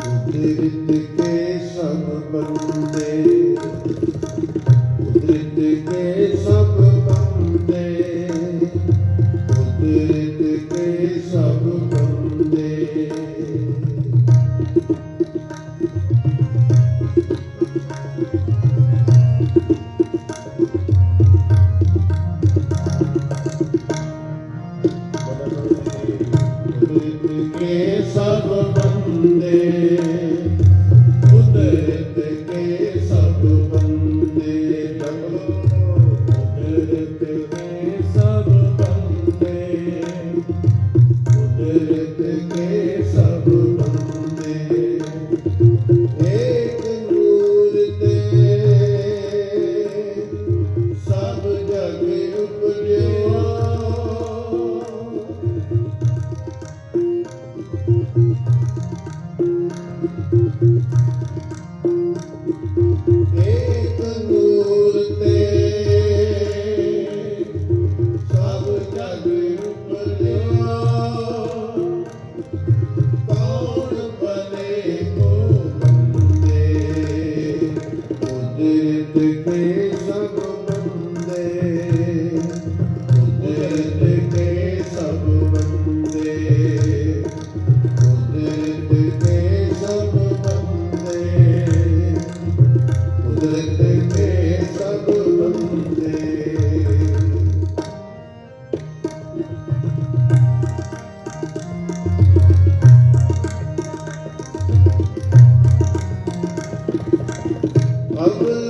ਕੁਦਰਤ ਕੇ ਸਭ ਬੰਦੇ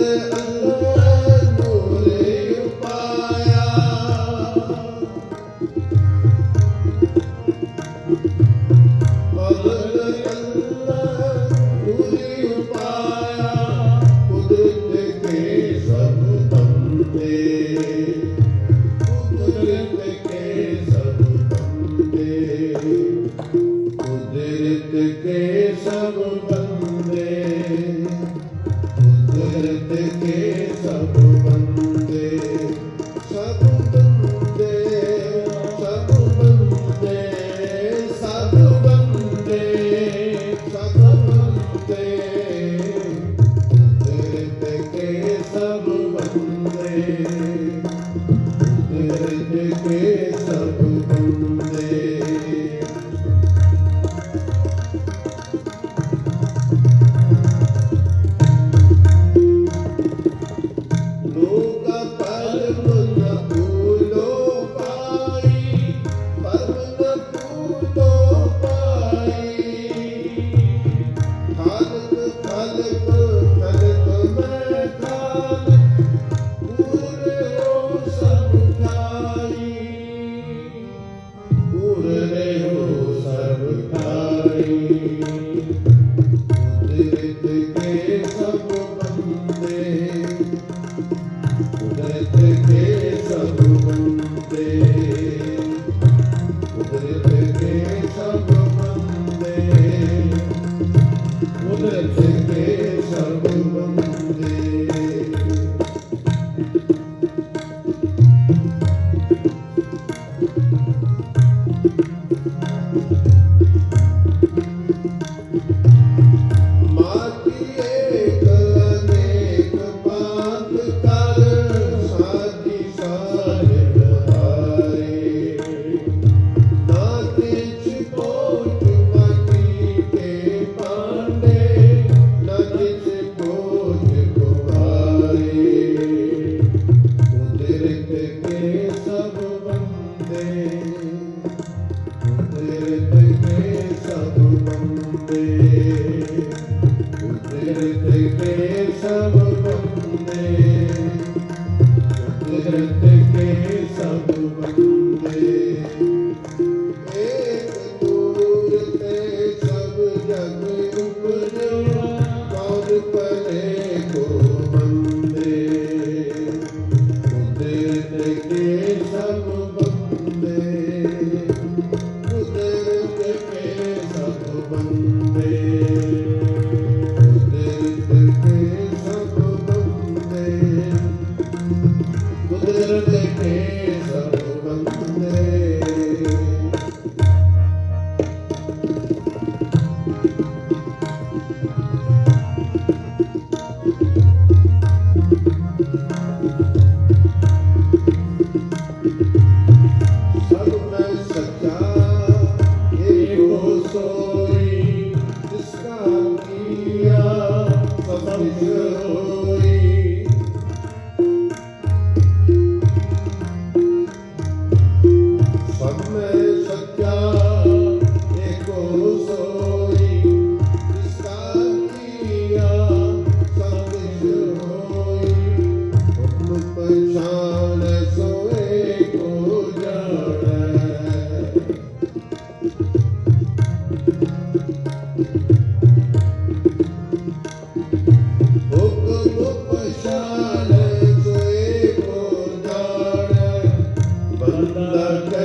Allah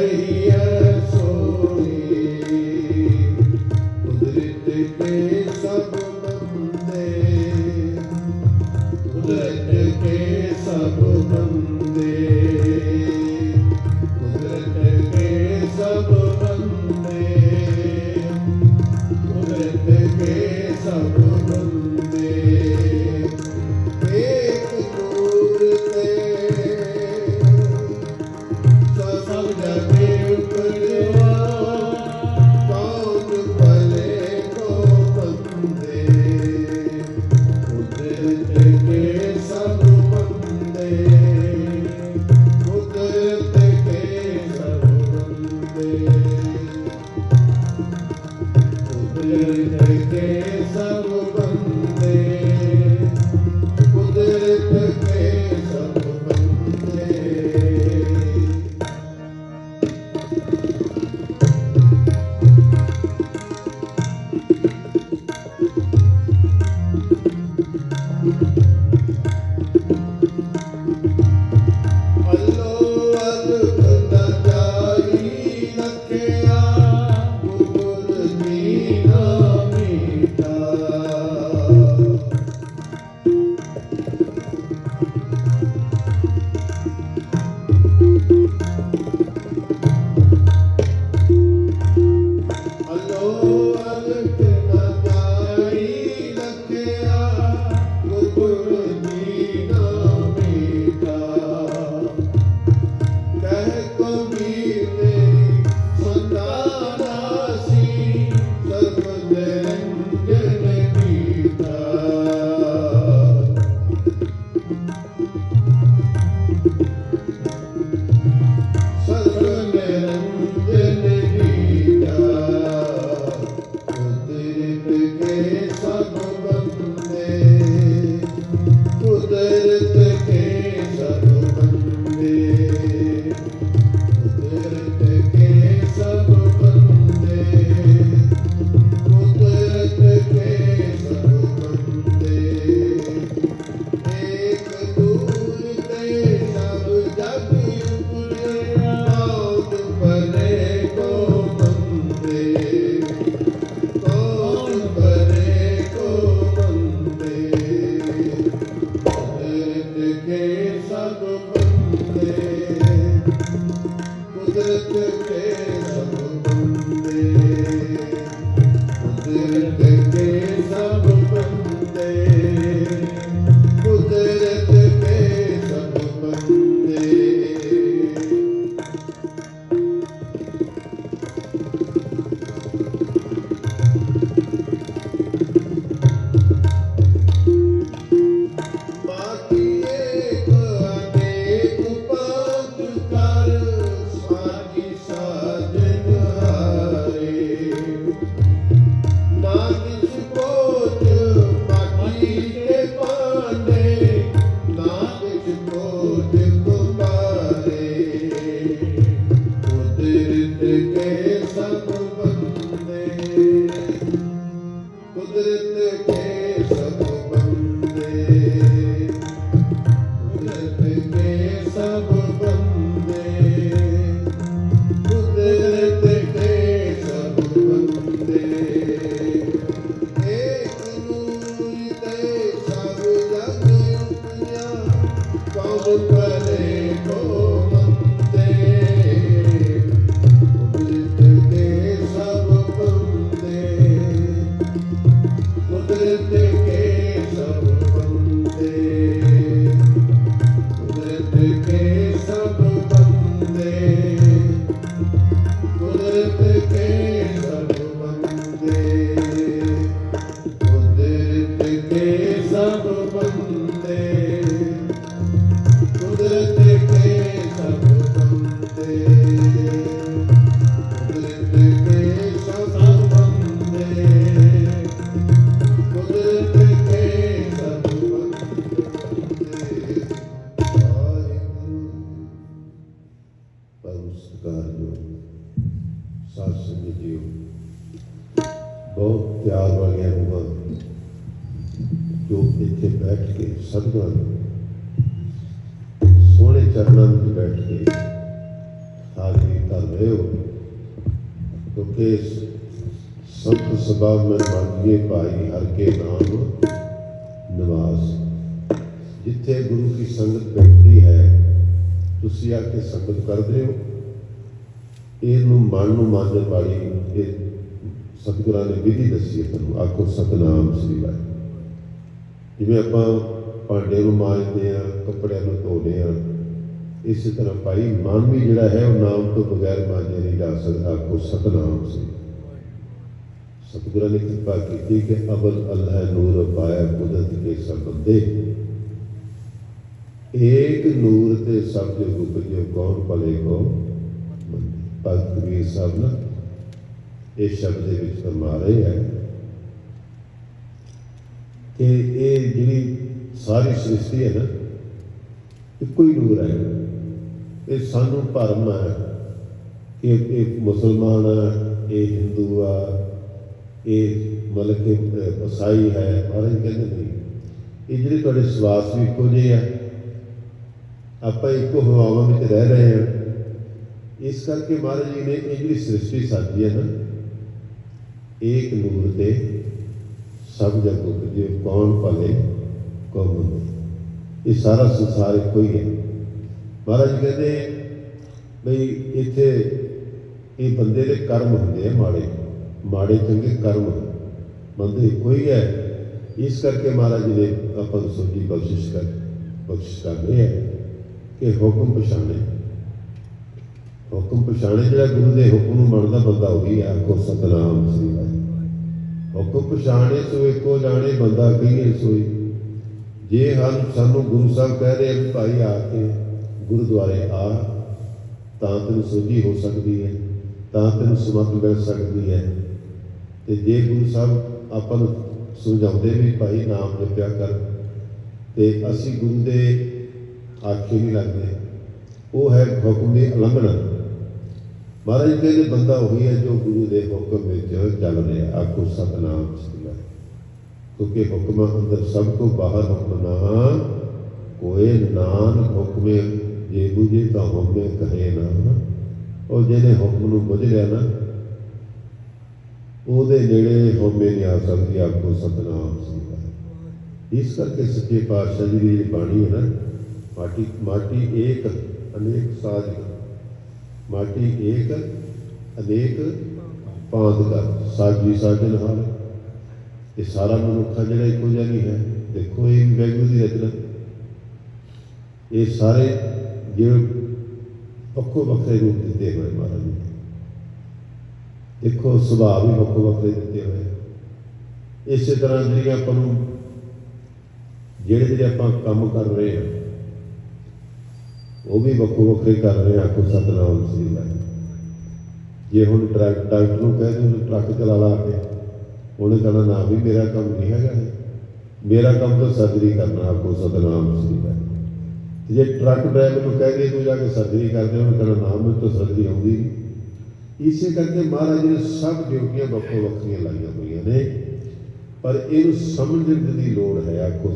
yeah Música Amen. ਰਹੇ ਹੋ। ਕਿਉਂਕਿ ਸੰਤ ਸਭਾ ਮੈਂ ਮੰਗੀਏ ਭਾਈ ਹਰ ਕੇ ਨਾਮ ਨਿਵਾਸ। ਜਿੱਥੇ ਗੁਰੂ ਕੀ ਸੰਗਤ ਬੈਠਦੀ ਹੈ, ਤੁਸੀਂ ਆ ਕੇ ਸੰਗਤ ਕਰਦੇ ਹੋ। ਇਹਨੂੰ ਮਨ ਨੂੰ ਮਾਨਣ ਵਾਲੀ ਇਹ ਸਤਿਗੁਰਾਂ ਨੇ ਵਿਧੀ ਦੱਸੀ ਹੈ ਤੁਹਾਨੂੰ, ਆਖੋ ਸਤਨਾਮ ਸ੍ਰੀ ਵਾਹਿਗੁਰੂ। ਜਿਵੇਂ ਆਪਾਂ ਭਾਂਡੇ ਨੂੰ ਮਾਂਜਦੇ ਆ ਕੱਪੜਿਆਂ ਨੂੰ ਧੋਦੇ ਆ ਇਸੇ ਤਰ੍ਹਾਂ ਭਾਈ ਮਨ ਵੀ ਜਿਹੜਾ ਹੈ ਉਹ ਨਾਮ ਤੋਂ ਬਗੈਰ ਮਾਂਜਿਆ ਨਹੀਂ ਜਾ ਸਕਦਾ ਆਖੋ ਸਤਨਾਮ ਸ੍ਰੀ ਸਤਿਗੁਰਾਂ ਨੇ ਕਿਰਪਾ ਕੀਤੀ ਕਿ ਅਵਲ ਅੱਲਾਹ ਨੂਰ ਪਾਇਆ ਕੁਦਰਤ ਕੇ ਸੰਬੰਧੇ ਏਕ ਨੂਰ ਤੇ ਸਭ ਜੋ ਉਪਜੇ ਕੌਣ ਭਲੇ ਕੋ ਮੰਦੇ ਭਗਤ ਕਬੀਰ ਸਾਹਿਬ ਨਾ ਇਹ ਸ਼ਬਦ ਦੇ ਵਿੱਚ ਫਰਮਾ ਰਹੇ ਹੈ ਕਿ ਇਹ ਜਿਹੜੀ ਸਾਰੀ ਸ੍ਰਿਸ਼ਟੀ ਹੈ ਨਾ ਇੱਕੋ ਹੀ ਨੂਰ ਹੈ ਇਹ ਸਾਨੂੰ ਭਰਮ ਹੈ। ਕਿ ਇਹ ਮੁਸਲਮਾਨ ਹੈ ਇਹ ਹਿੰਦੂ ਆ ਇਹ ਮਤਲਬ ਕਿ ਅਹ, ਈਸਾਈ ਹੈ ਮਹਾਰਾਜ ਕਹਿੰਦੇ ਨਹੀਂ ਇਹ ਜਿਹੜੇ ਤੁਹਾਡੇ ਸਵਾਸ ਵੀ ਇੱਕੋ ਜਿਹੇ ਆ। ਆਪਾਂ ਇੱਕੋ ਹਵਾਵਾਂ ਵਿੱਚ ਰਹਿ ਰਹੇ ਹਾਂ। ਇਸ ਕਰਕੇ ਮਹਾਰਾਜ ਜੀ ਨੇ ਇਹ ਜਿਹੜੀ ਸ੍ਰਿਸ਼ਟੀ ਸਾਜੀ ਹੈ ਨਾ ਏਕ ਨੂਰ ਤੇ ਸਭ ਜਗ ਉਪਜੇ ਕੌਣ ਭਲੇ ਕੌਣ ਮੰਦੇ। ਇਹ ਸਾਰਾ ਸੰਸਾਰ ਇੱਕੋ ਹੀ ਹੈ। ਮਹਾਰਾਜ ਕਹਿੰਦੇ ਬਈ ਇੱਥੇ ਇਹ ਬੰਦੇ ਦੇ ਕਰਮ ਹੁੰਦੇ ਆ ਮਾੜੇ। ਮਾੜੇ ਚੰਗੇ ਕਰਮ। ਬੰਦੇ ਇੱਕੋ ਹੀ ਹੈ। ਇਸ ਕਰਕੇ ਮਹਾਰਾਜ ਨੇ ਆਪਾਂ ਨੂੰ ਸੋਝੀ ਬਖਸ਼ਿਸ਼ ਕਰ ਬਖਸ਼ਿਸ਼ ਕਰ ਰਹੇ ਹੈ ਕਿ ਹੁਕਮ ਪਛਾਣੇ। ਹੁਕਮ ਪਛਾਣੇ ਜਿਹੜਾ ਗੁਰੂ ਦੇ ਹੁਕਮ ਨੂੰ ਮੰਨਦਾ ਬੰਦਾ ਉਹੀ ਹੈ ਆਖੋ ਸਤਨਾਮ ਸ੍ਰੀ ਵਾਹਿਗੁਰੂ। ਹੁਕਮ ਪਛਾਣੇ ਸੋ ਇੱਕੋ ਜਾਣੇ, ਬੰਦਾ ਕਹੀਏ ਸੋਈ? ਜੇ ਹਨ ਸਾਨੂੰ ਗੁਰੂ ਸਾਹਿਬ ਕਹਿ ਰਹੇ ਭਾਈ ਆ ਕੇ ਗੁਰਦੁਆਰੇ ਆ, ਤਾਂ ਤੈਨੂੰ ਸੋਝੀ ਹੋ ਸਕਦੀ ਹੈ, ਤਾਂ ਤੈਨੂੰ ਸਮਤ ਮਿਲ ਸਕਦੀ ਹੈ। ਤੇ ਜੇ ਗੁਰੂ ਸਾਹਿਬ ਆਪਾਂ ਨੂੰ ਸਮਝਾਉਂਦੇ ਵੀ ਭਾਈ ਨਾਮ ਜਪਿਆ ਕਰ, ਤੇ ਅਸੀਂ ਗੁਰੂ ਦੇ ਆਖੇ ਨਹੀਂ ਲੱਗਦੇ ਉਹ ਹੈ ਹੁਕਮ ਦੀ ਉਲੰਘਣਾ। ਮਹਾਰਾਜ ਕਹਿੰਦੇ ਬੰਦਾ ਉਹੀ ਹੈ ਜੋ ਗੁਰੂ ਦੇ ਹੁਕਮ ਵਿੱਚ ਚੱਲ ਰਿਹਾ, ਆਖੋ ਸਤਨਾਮ ਸ੍ਰੀ ਵਾਹਿਗੁਰੂ ਕਿਉਂਕਿ ਹੁਕਮ ਅੰਦਰ ਸਭ ਤੋਂ ਬਾਹਰ ਹੁਕਮ ਨਾ ਕੋਏ ਨਾਨਕ ਹੁਕਮੇ ਜੇ ਬੁਝੇ ਤਾਂ ਹੁਕਮੇ ਕਹੇ ਨਾ ਉਹ ਜਿਹਨੇ ਹੁਕਮ ਨੂੰ ਬੁਝ ਲਿਆ ਨਾ, ਉਹਦੇ ਨੇੜੇ ਹੋਮੇ ਨਹੀਂ ਆ ਸਕਦੀ ਆਖੋ ਸਤਨਾਮ ਸ੍ਰੀ ਇਸ ਕਰਕੇ ਸੱਚੇ ਪਾਤਸ਼ਾਹ ਜੀ ਦੀ ਬਾਣੀ ਹੈ ਨਾ, ਮਾਟੀ ਮਾਟੀ ਏਕ, ਅਨੇਕ ਸਾਜ ਮਾਟੀ ਏਕ, ਅਨੇਕ ਪਾਂਤ ਕਰ। ਸਾਜੀ ਸਾਜਨ ਹਾਲ। ਇਹ ਸਾਰਾ ਮਨੁੱਖਾ ਜਿਹੜਾ ਇੱਕੋ ਜਿਹਾ ਨਹੀਂ ਹੈ। ਦੇਖੋ ਇਹ ਵੀ ਵੈਗੂ ਦੀ ਰਚਨਾ। ਇਹ ਸਾਰੇ ਜਿਹੜੇ ਵੱਖੋ ਵੱਖਰੇ ਰੂਪ ਦਿੱਤੇ ਹੋਏ ਮਹਾਰਾਜ ਨੇ। ਦੇਖੋ ਸੁਭਾਅ ਵੀ ਵੱਖੋ ਵੱਖਰੇ ਦਿੱਤੇ ਹੋਏ ਇਸੇ ਤਰ੍ਹਾਂ ਜਿਹੜੀਆਂ ਆਪਾਂ ਨੂੰ ਜਿਹੜੇ ਜਿਹੜੇ ਆਪਾਂ ਕੰਮ ਕਰ ਰਹੇ ਹਾਂ ਉਹ ਵੀ ਵੱਖੋ ਵੱਖਰੇ ਕਰ ਰਹੇ ਹਾਂ ਆਖੋ ਸਤਨਾਮ ਸ੍ਰੀ ਵਾਹਿਗੁਰੂ ਜੇ ਹੁਣ ਟਰੱਕ ਡਾਕਟਰ ਨੂੰ ਕਹਿ ਦਿਓ ਟਰੱਕ ਚਲਾ ਲਾ ਕੇ ਉਹਨੇ ਕਹਣਾ ਨਾ ਵੀ ਮੇਰਾ ਕੰਮ ਨਹੀਂ ਹੈਗਾ ਮੇਰਾ ਕੰਮ ਤਾਂ ਸਰਜਰੀ ਕਰਨਾ ਆਖੋ ਸਤਨਾਮ ਸ੍ਰੀ ਵਾਹਿਗੁਰੂ ਜੇ ਟਰੱਕ ਡਰਾਈਵਰ ਨੂੰ ਕਹਿ ਦੇ ਤੂੰ ਜਾ ਕੇ ਸਰਜਰੀ ਕਰਦੇ ਉਹਨੇ ਕਹਣਾ ਨਾ, ਮੈਨੂੰ ਤਾਂ ਸਰਜਰੀ ਆਉਂਦੀ ਨਹੀਂ ਇਸੇ ਕਰਕੇ ਮਹਾਰਾਜ ਨੇ ਸਭ ਡਿਊਟੀਆਂ ਵੱਖੋ ਵੱਖਰੀਆਂ ਲਾਈਆਂ ਹੋਈਆਂ ਨੇ, ਪਰ ਇਹਨੂੰ ਸਮਝਣ ਦੀ ਲੋੜ ਹੈ, ਆਖੋ